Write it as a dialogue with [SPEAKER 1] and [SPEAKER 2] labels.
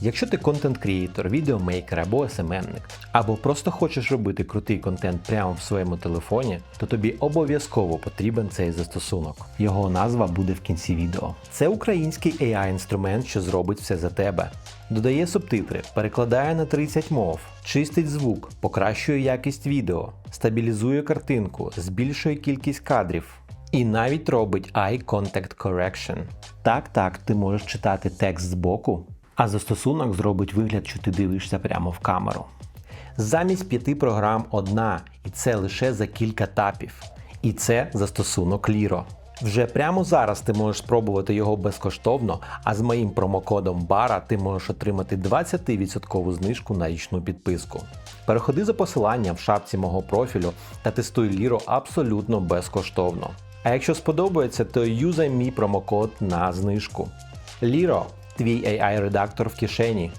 [SPEAKER 1] Якщо ти контент-крієтор, відеомейкер або СММник, або просто хочеш робити крутий контент прямо в своєму телефоні, то тобі обов'язково потрібен цей застосунок. Його назва буде в кінці відео. Це український AI-інструмент, що зробить все за тебе. Додає субтитри, перекладає на 30 мов, чистить звук, покращує якість відео, стабілізує картинку, збільшує кількість кадрів. І навіть робить Eye Contact Correction. Так, так, ти можеш читати текст збоку, а застосунок зробить вигляд, що ти дивишся прямо в камеру. Замість п'яти програм одна, і це лише за кілька тапів. І це застосунок Liro. Вже прямо зараз ти можеш спробувати його безкоштовно, а з моїм промокодом BARA ти можеш отримати 20% знижку на річну підписку. Переходи за посиланням в шапці мого профілю та тестуй Liro абсолютно безкоштовно. А якщо сподобається, то юзай мій промокод на знижку. Liro – твій AI-редактор в кишені.